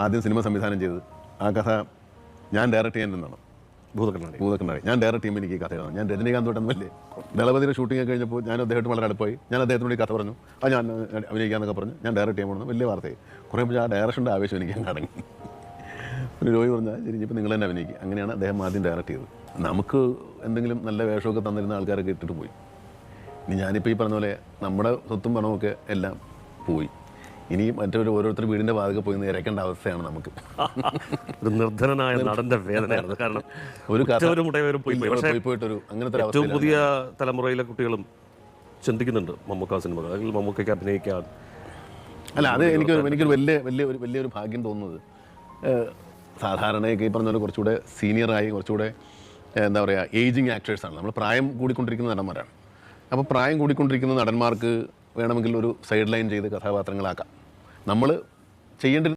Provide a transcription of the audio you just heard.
ആദ്യം സിനിമ സംവിധാനം ചെയ്തത്. ആ കഥ ഞാൻ ഡയറക്റ്റ് ചെയ്യാൻ നിന്നാണ്. ഭൂതക്കണ്ണാടി. ഭൂതക്കണ്ണാടി. ഞാൻ ഡയറക്റ്റ് ചെയ്യുമ്പോൾ എനിക്ക് ഈ കഥ എഴുതണം ഞാൻ രജനീകാന്തോട്ടൊന്നും വലിയ ദളപതിയുടെ ഷൂട്ടിംഗ് കഴിഞ്ഞപ്പോൾ ഞാൻ അദ്ദേഹത്തോട് വളരെ അടുപ്പായി. ഞാൻ അദ്ദേഹത്തിനോട് ഈ കഥ പറഞ്ഞു. ആ ഞാൻ അഭിനയിക്കാന്നൊക്കെ പറഞ്ഞു. ഞാൻ ഡയറക്റ്റ് ചെയ്യാൻ പോകുന്നത് വലിയ വാർത്തയായി. കുറേ ആ ഡയറക്ഷന്റെ ആവേശം എനിക്ക് അങ്ങ് ഒരു രോഗി പറഞ്ഞാൽ ശരി നിങ്ങൾ തന്നെ അഭിനയിക്കുക അങ്ങനെയാണ് അദ്ദേഹം ആദ്യം ഡയറക്റ്റ് ചെയ്തത്. നമുക്ക് എന്തെങ്കിലും നല്ല വേഷമൊക്കെ തന്നിരുന്ന ആൾക്കാരൊക്കെ ഇട്ടിട്ട് പോയി. ഇനി ഞാനിപ്പോൾ ഈ പറഞ്ഞ പോലെ നമ്മുടെ സ്വത്തും പണമൊക്കെ എല്ലാം പോയി. ഇനി മറ്റൊരു ഓരോരുത്തർ വീടിന്റെ വാതിൽ പോയി ഇരക്കേണ്ട അവസ്ഥയാണ് നമുക്ക്. ഒരു നിർധനനായ നടന്റെ വേദനയാണ്. കാരണം ഒരു പോയി പോയിട്ടൊരു അങ്ങനത്തെ ഏറ്റവും പുതിയ തലമുറയിലെ കുട്ടികളും ചിന്തിക്കുന്നുണ്ട് മമ്മൂക്ക സിനിമകൾ അല്ലെങ്കിൽ മമ്മൂക്കയ്ക്ക് അഭിനയിക്കാൻ. അല്ല അത് എനിക്ക് എനിക്കൊരു വലിയ വലിയ ഒരു വലിയൊരു ഭാഗ്യം തോന്നുന്നത് സാധാരണയൊക്കെ ഈ പറഞ്ഞ പോലെ കുറച്ചുകൂടെ സീനിയറായി കുറച്ചുകൂടെ എന്താ പറയുക ഏജിങ് ആക്ടേഴ്സാണ്. നമ്മൾ പ്രായം കൂടിക്കൊണ്ടിരിക്കുന്ന നടന്മാരാണ്. അപ്പോൾ പ്രായം കൂടിക്കൊണ്ടിരിക്കുന്ന നടന്മാർക്ക് വേണമെങ്കിൽ ഒരു സൈഡ് ലൈൻ ചെയ്ത് കഥാപാത്രങ്ങളാക്കാം. നമ്മൾ ചെയ്യേണ്ട